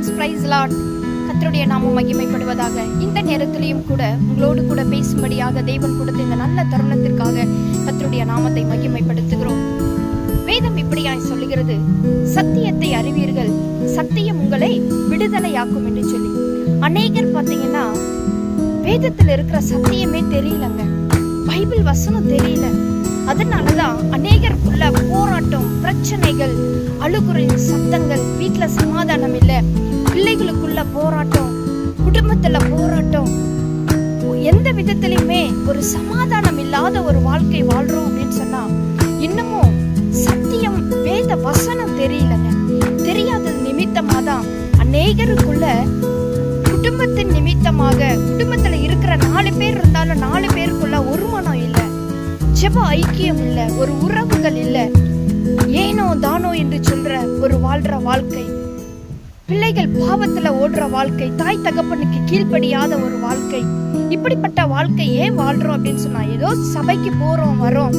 Friends price lot கத்தருடைய நாமம் மகிமைப்படுவதாக. இந்த நேரத்திலையும் கூட உங்களோடு கூட பேசும்படியாக தேவன் கொடுத்த இந்த நல்ல தருணத்திற்காக கத்தருடைய நாமத்தை மகிமைப்படுத்துகிறோம். வேதம் இப்படியாய் சொல்லுகிறது. சத்தியத்தை அறிவீர்கள். சத்தியம் உங்களை விடுதலையாக்கும் என்று சொல்லி. அநேகர் பார்த்தீங்கன்னா வேதத்தில் இருக்கிற சத்தியமே தெரியலங்க. பைபிள் வசனம் தெரியல. அதனாலதான் அநேகர் உள்ள போராட்டம் பிரச்சனைகள் அழுகுறை சத்தங்கள் வீட்டுல சமாதானம் இல்லை. பிள்ளைகளுக்குள்ள போராட்டம் குடும்பத்துல போராட்டம். எந்த விதத்திலையுமே ஒரு சமாதானம் இல்லாத ஒரு வாழ்க்கை வாழ்றோம் அப்படின்னு சொன்னா இன்னமும் சத்தியம் வேத வசனம் தெரியலங்க. தெரியாத நிமித்தமா தான் அநேகருக்குள்ள குடும்பத்தின் நிமித்தமாக குடும்பத்துல இருக்கிற நாலு பேர் இருந்தாலும் நாலு பேருக்குள்ள ஒரு மனம் இல்ல ஜெப ஐக்கியம் இல்ல ஒரு உறவுகள் இல்ல ஏனோ தானோ என்று சொல்ற ஒரு வாழ்ற வாழ்க்கை. பிள்ளைகள் பாவத்துல ஓடுற வாழ்க்கை தாய் தகப்பனுக்கு கீழ்ப்படியாத ஒரு வாழ்க்கை. இப்படிப்பட்ட வாழ்க்கை ஏன் வாழ்றோம் அப்படின்னு சொன்னா ஏதோ சபைக்கு போறோம் வரோம்.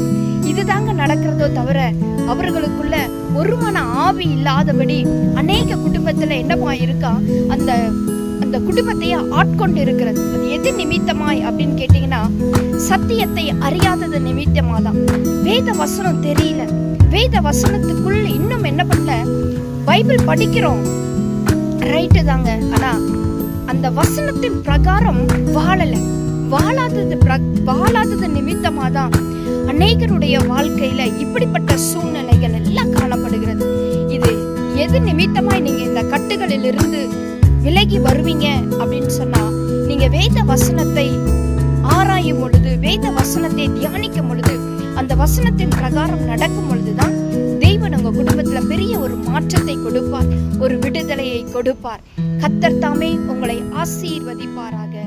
இதுதாங்க நடக்கிறதோ தவிர அவர்களுக்குள்ள ஒரு மன ஆவி இல்லாதபடி அநேக குடும்பத்துல என்னமா இருக்கா? அந்த அந்த குடும்பத்தையே ஆட்கொண்டு இருக்கிறது அது எது நிமித்தமாய் அப்படின்னு கேட்டீங்கன்னா சத்தியத்தை அறியாதது நிமித்தமா தான் வேத வசனம் தெரியல. வேத வசனத்துக்குள்ள இன்னும் என்ன பண்ணல? பைபிள் படிக்கிறோம். ரைட்டு தாங்க. ஆனா அந்த வசனத்தின் பிரகாரம் வாழல. வாழாதது வாழாதது நிமித்தமா தான் அநேகருடைய வாழ்க்கையில இப்படிப்பட்ட சூழ்நிலைகள் எல்லாம் காணப்படுகிறது. இது எது நிமித்தமாய் நீங்க இந்த கட்டுகளில் இருந்து விலகி வருவீங்க அப்படின்னு சொன்னா நீங்க வேத வசனத்தை ஆராயும் பொழுது வேத வசனத்தை தியானிக்கும் பொழுது அந்த வசனத்தின் பிரகாரம் நடக்கும் பொழுதுதான் தேவன் உங்க குடும்பத்துல பெரிய ஒரு மாற்றத்தை கொடுப்பார் ஒரு விடுதலையை கொடுப்பார். கத்தர் தாமே உங்களை ஆசீர்வதிப்பாராக.